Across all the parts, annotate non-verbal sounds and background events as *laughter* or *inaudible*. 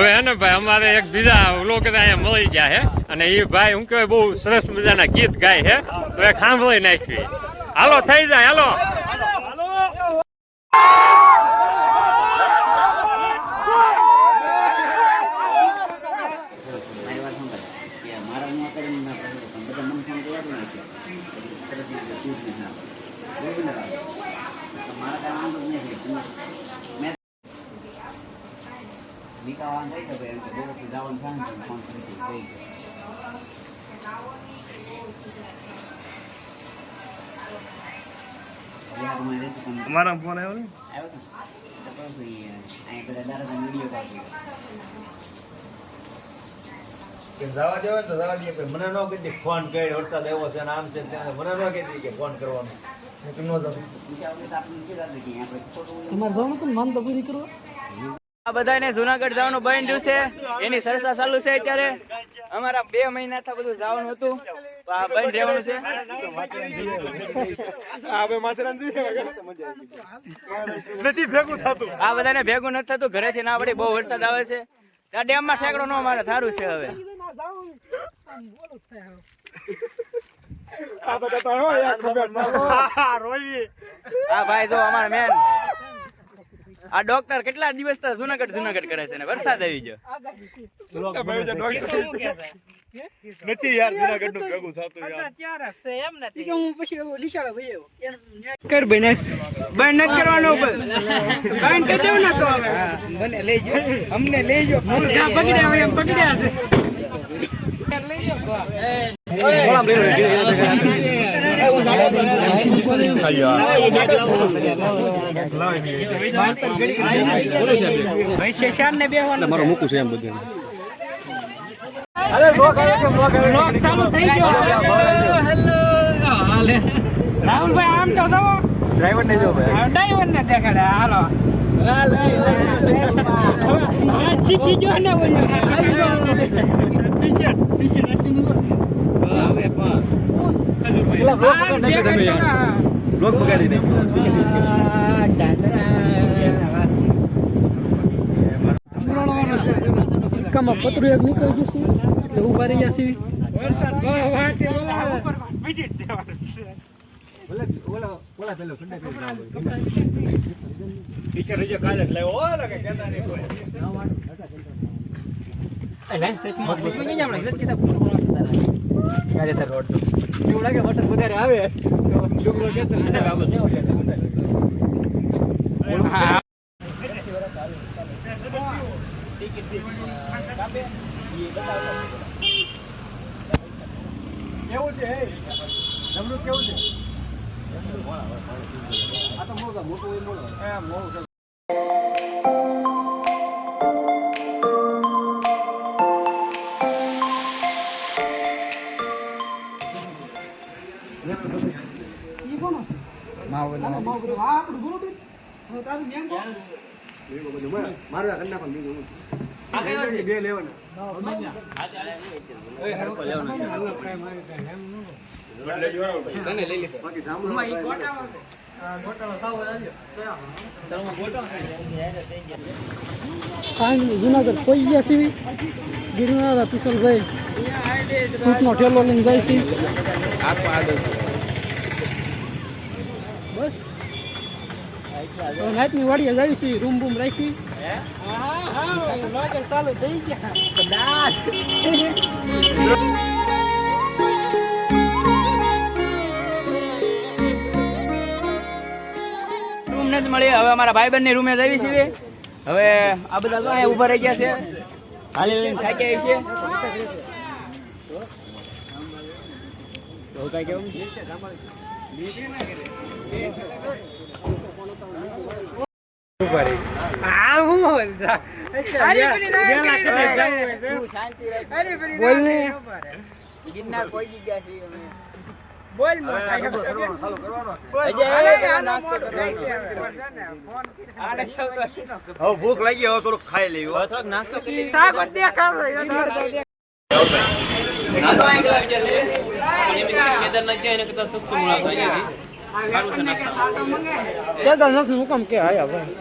હવે હે ને ભાઈ, અમારે એક બીજા લોકો અહીંયા મળી ગયા હે. અને એ ભાઈ, હું કહેવાય, બહુ સરસ મજાના ગીત ગાય હે. તો એક સાંભળી નાખવી હાલો, થઈ જાય, હાલો. મારી કામ નીકળવાનું થઈ શકે એમ કે બહુ જવાનું થાય ને ફોન કરી કહી અમારા ફોન આવ્યો ને? આવ્યો તો? તો પછી અહીં બધા દાદા વીડિયો કાઢી કે જવા દેવાય ને તો જવા દઈએ મને ન કીધી ફોન કરી વરસાદ આવ્યો છે ને આમ છે ત્યાં છે. મને ન કીધી કે ફોન કરવાનો. હું તો તો તમારે જવાનું માન પૂરી કરવા? આ બધાને જુનાગઢ જવાનું બંધ છે. એની સરસા ચાલુ છે અત્યારે. અમારા બે મહિના થી બધું જવાનું હતું. આ બંધ રહેવાનું છે. નથી ભેગું થતું. આ બધાને ભેગું નથી થતું. ઘરેથી ના પડી બહુ વરસાદ આવે છે. આ ડેમમાં ઠેકડો ન મારે સારું છે હવે. આ ભાઈ જો અમારા મેન આ ડોક્ટર કેટલા દિવસથી જુનાગઢ જુનાગઢ કરે છે ને વરસાદ આવી ગયો નથી યાર જુનાગઢનું ભેગું થતું યાર ઈ કે હું પછી એવો નિશાળો ભાઈ એવો કર બને બંધ ન કરવાનો બંધ કે દેવ ના તો હવે મને લઈ જો અમને લઈ જો પકડ્યા હવે એમ પકડ્યા છે રાહુલભાઈ આમ તો જવો ડ્રાઈવર ને જો ડ્રાઈવર ને દેખાડે હાલો. શીખી જો ને લોક બગાડી દે કામાં પતરું એક નીકળી ગયું છે એટલે ઊભા રહી ગયા છે ટીચર રહીએ કાલે જ લાવ્યો ઓલા કઈ કહેતા નહીં કોઈ એવું લાગે વરસાદ વધારે આવે. છોકરો કે છે કેવું છે હે. કેવું છે? આ તો મોટો મોટો હોય. મોટો નહીં, જુનાગઢ કોઈ ગયા છે ગિરનારા તુષલભાઈ ફૂટનો ઠેલો લઈને જાય છે બસ હવે રાતની વાડીએ જાય છે રૂમ બૂમ રાખી. ચાલુ થઈ ગયા મળી હવે અમારા ભાઈબંધની રૂમે આવી છે હવે આ બધા તો અહીંયા ઊભા રહી ગયા છે. હાલી લઈને થાકી આવી છે તો કાંઈ કેવું? બોલ હવે ભૂખ લાગી હવે થોડુંક ખાઈ લેવું નાસ્તો શાક દેખાવ કેદારનાથ જાય એને કરતા સસ્તું મળે દાદા નથી હું કામ કે આયા ભાઈ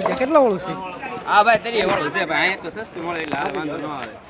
ગયા કેટલા વાળું. છે હા ભાઈ તરી વાળું. છે ભાઈ અહીંયા તો સસ્તું મળે એટલે વાંધો ન આવે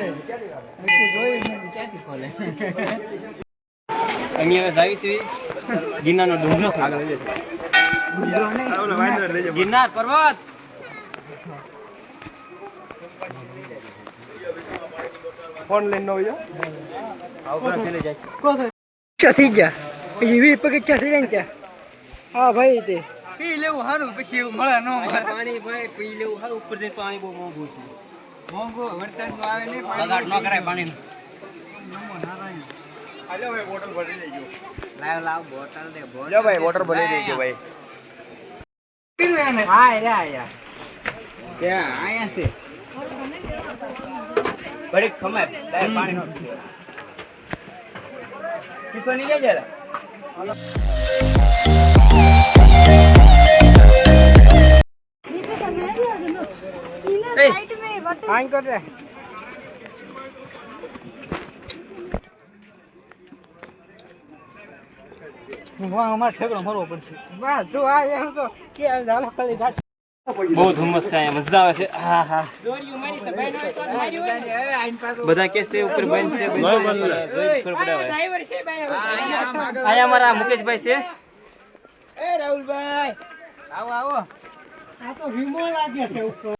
છીએ હાલો અમે હવે જાવી છીએ ગિરનારનો ડુંગરો આગળ લઈ જશે ગિરનાર પર્વત. ગયા? ત્યાં? હા ભાઈ તે. પી લેવું સારું પછી મળે ન મળે. પાણી ભાઈ પી લેવું સારું ઉપર પાણી બહુ મોંઘું છે. મોંઘું વરસાદનું આવે નહીં બગાડ ન કરાય પાણી લાવ લાવ બોટલ દે બોટલ જો ભાઈ બોટલ ભરી લેજો ભાઈ. હા રે આયા કે આયા છે. બડી ખમે ડાયરેક્ટ પાણી નો કિસો ની જાય જરા આઈ કર રે અમારે ઠેકડો મારવો પડશે. વાહ જો આ એમ તો કે ઝાલો ખાલી ઘાટ બહુ ધુમ્મસ છે મજા આવે છે. હા હા. બધા કે છે ઉપર બંધ છે. અહીંયા મારા મુકેશભાઈ છે. એ રાહુલભાઈ. આવો આવો. આ તો વિમો લાગે છે ઉપર.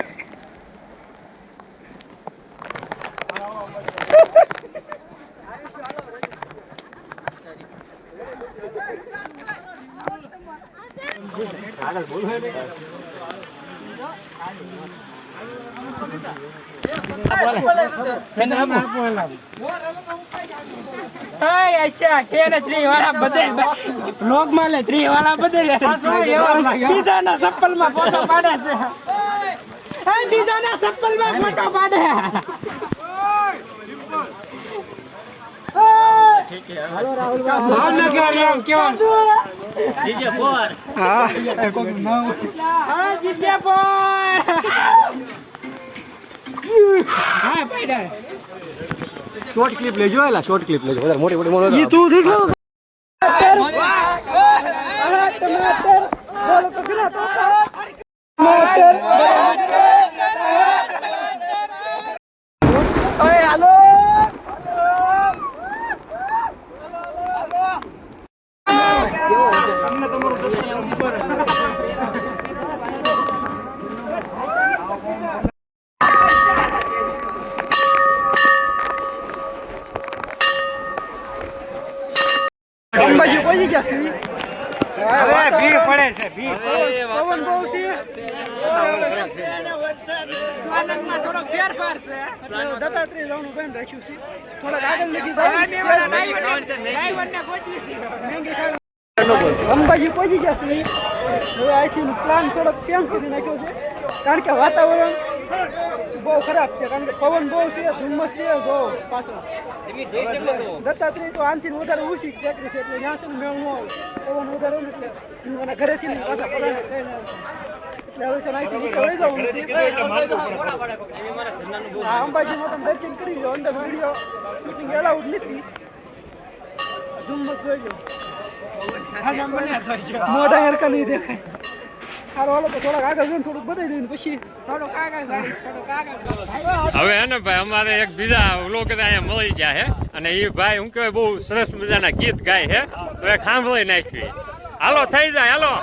બ્લોગ બીજાના લે માં વાળા પાડે છે બીજાના ચપ્પલમાં ફોટો પાડે છે હા, બીજા ના Ah, é como não. Ah, DJ પણ. હા, ભાઈ શોર્ટ ક્લિપ લેજો એલા શોર્ટ ક્લિપ લેજો મોટી મોટી મોટી તું દેખો ટમાટર બોલો તો ખરા ટમાટર ઓય હાલો અંબાજી પહોંચી ગયા છીએ હવે ભીડ પડે છે ભીડ પવન બહુ છે આનંદમાં થોડોક ફેરફાર છે એટલે દત્તાત્રેય જવાનું બેન રાખ્યું છે થોડાક આગળ લગી જાય ડ્રાઈવરને ગોઠવી છે. મેંગી ખાવા અંબાજી પહોંચી ગયા છે. હવે આખી પ્લાન થોડોક ચેન્જ કરી નાખ્યો છે. કારણ કે વાતાવરણ બહુ ખરાબ છે. કારણ કે પવન બહુ છે ધુમ્મસ છે. જો પાછો. દત્તાત્રેય તો આનથી વધારે ઓછી ટેકરી છે એટલે જ્યાં સુધી મેળ ન આવે પવન વધારે એટલે ઘરેથી પાછા પલાણે થઈને અંબાજીમાં તમે દર્શન કરી લો અંદર વીડિયો શૂટિંગ એલાઉડ નથી. ધુમ્મસ જોઈ હરકા નહીં દેખાય. હવે હે ને ભાઈ અમારે એક બીજા લોકો અહીંયા મળી ગયા છે અને એ ભાઈ હું કહેવાય બહુ સરસ મજાના ગીત ગાય છે તો એક સાંભળી નાખ્યું હાલો થઈ જાય હાલો.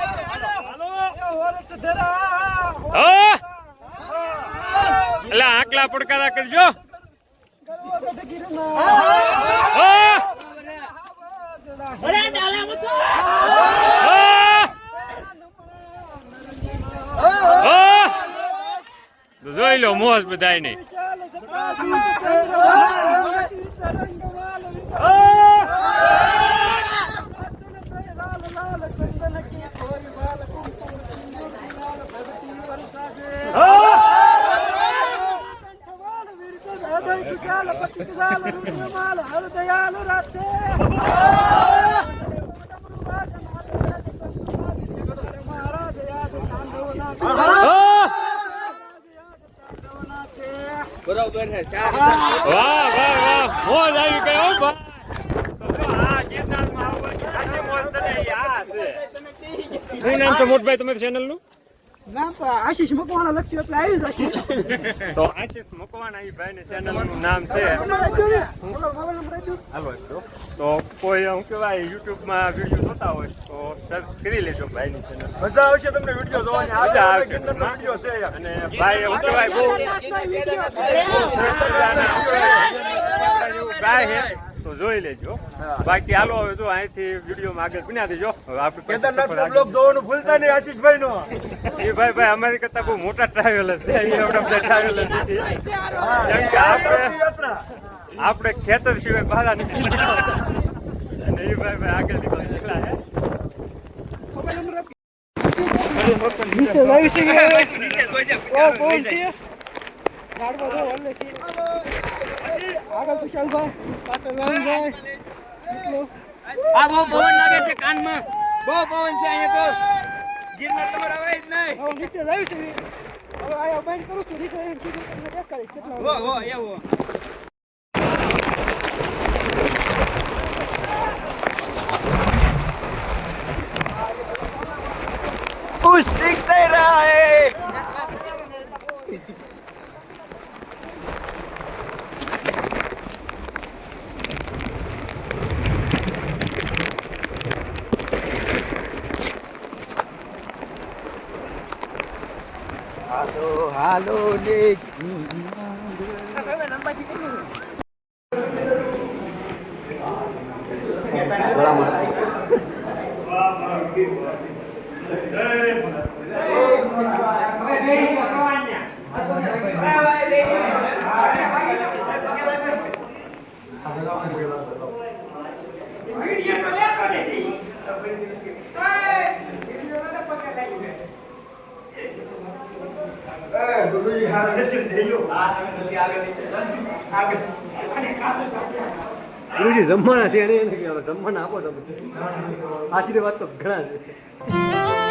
એટલે આકલા પડકારા કરજો! જોઈ લો મોજ બધાયની વાહ વાહ વાહ. ભાઈ. આવવાની ખાસી મોજ છે ને ઈ આ છે. શું નામ છે મોટભાઈ, તમારી ચેનલનું ના? પણ આશીષ મકવાણા લખ્યું એટલે આવી જશે તો આશીષ મકવાણા એ નામ છે. રાખ્યું ને. મોબાઈલ હાલો તો કોઈ હું કહેવાય યુટ્યુબમાં વીડિયો જોતા હોય તો સર્ચ કરી લેજો ભાઈની ચેનલ મજા આવશે તમને વીડિયો જોવાની. મજા આ આવશે વીડિયો છે અને ભાઈ કહેવાય બહુ ગાય છે. તો જોઈ લેજો. બાકી હાલો હવે જો અહીંથી વિડીયોમાં આગળ બન્યા દેજો. હવે આપણે બ્લોગ જોવાનું ભૂલતા નહીં આશીષભાઈ નો *laughs* એ ભાઈ ભાઈ અમારી કરતા બહુ મોટા ટ્રાવેલર છે. એ આપણે બધા ટ્રાવેલર નથી કેમ કે આપણે આપણે ખેતર સિવાય બહાર નીકળી. અને એ ભાઈ ભાઈ આગળ નીકળી નીકળ્યા છે. નીચે લાવી છે ઓ કોણ છે? ગાડવા જો છે. આગળ કુશાલભાઈ પાછળ રામભાઈ આ બહુ પવન લાગે છે કાનમાં. બહુ પવન છે અહીંયા તો. ગીરમાં તમારે આવે જ નહીં. હું નીચે લાવી છે હવે અહીંયા બંધ કરું છું નીચે દેખાડી કેટલો હો હો એવો कुछ दिख नहीं रहा है। હાલો ને ¡Vaya, ગુરુજી જમવાના છે એને એને કહેવાય જમવાના આપો તમે. આશીર્વાદ તો ઘણા છે.